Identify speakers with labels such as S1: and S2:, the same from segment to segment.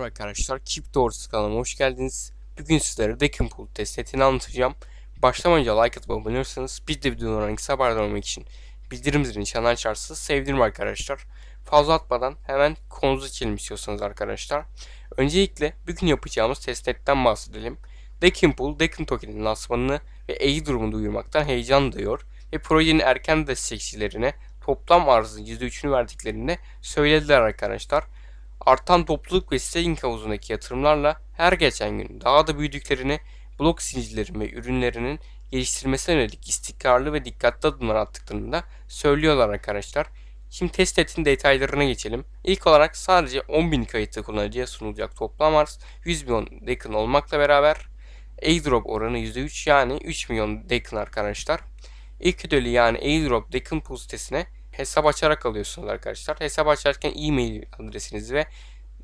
S1: arkadaşlar. Keep Doors kanalıma hoş geldiniz. Bugün sizlere Deacon Pool test setini anlatacağım. Başlamadan önce like atıp abone olursanız biz de videoların kısa haberdar olmak için bildirim zilini çanel açarsanız sevinirim arkadaşlar. Fazla atmadan hemen konunuza geçelim istiyorsanız arkadaşlar. Öncelikle bugün yapacağımız test netten bahsedelim. Deacon Pool, Deacon Token'in lansmanını ve airdrop'unu duyurmaktan heyecan duyuyor ve projenin erken destekçilerine toplam arzın %3'ünü verdiklerini söylediler arkadaşlar. Artan topluluk ve staking havuzundaki yatırımlarla her geçen gün daha da büyüdüklerini, blok zincirleri ve ürünlerinin geliştirmesine yönelik istikrarlı ve dikkatli adımlar attıklarını da söylüyorlar arkadaşlar. Şimdi test netin detaylarına geçelim. İlk olarak sadece 10.000 kayıtlı kullanıcıya sunulacak toplam arz 100 milyon Deacon olmakla beraber airdrop oranı %3 yani 3 milyon Deacon arkadaşlar. İlk ödülü yani airdrop Deacon Pool sitesine hesap açarak alıyorsunuz arkadaşlar. Hesap açarken e-mail adresinizi ve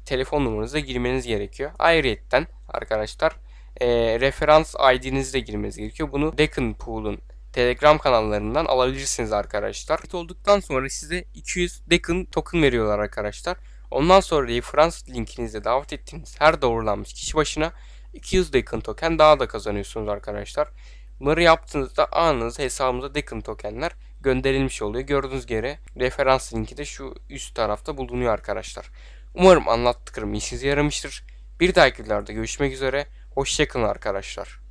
S1: telefon numaranızı girmeniz gerekiyor. Ayrıyetten arkadaşlar e, referans ID'nizi de girmeniz gerekiyor. Bunu Deacon Pool'un Telegram kanallarından alabilirsiniz arkadaşlar. Kayıt olduktan sonra size 200 Deacon token veriyorlar arkadaşlar. Ondan sonra referans linkinizle davet ettiğiniz her doğrulanmış kişi başına 200 Deacon token daha da kazanıyorsunuz arkadaşlar. Bunları yaptığınızda anınızda hesabınıza Deacon tokenler gönderilmiş oluyor. Gördüğünüz gibi referans linki de şu üst tarafta bulunuyor arkadaşlar. Umarım anlattıklarım işinize yaramıştır. Bir dahaki videolarda görüşmek üzere. Hoşçakalın arkadaşlar.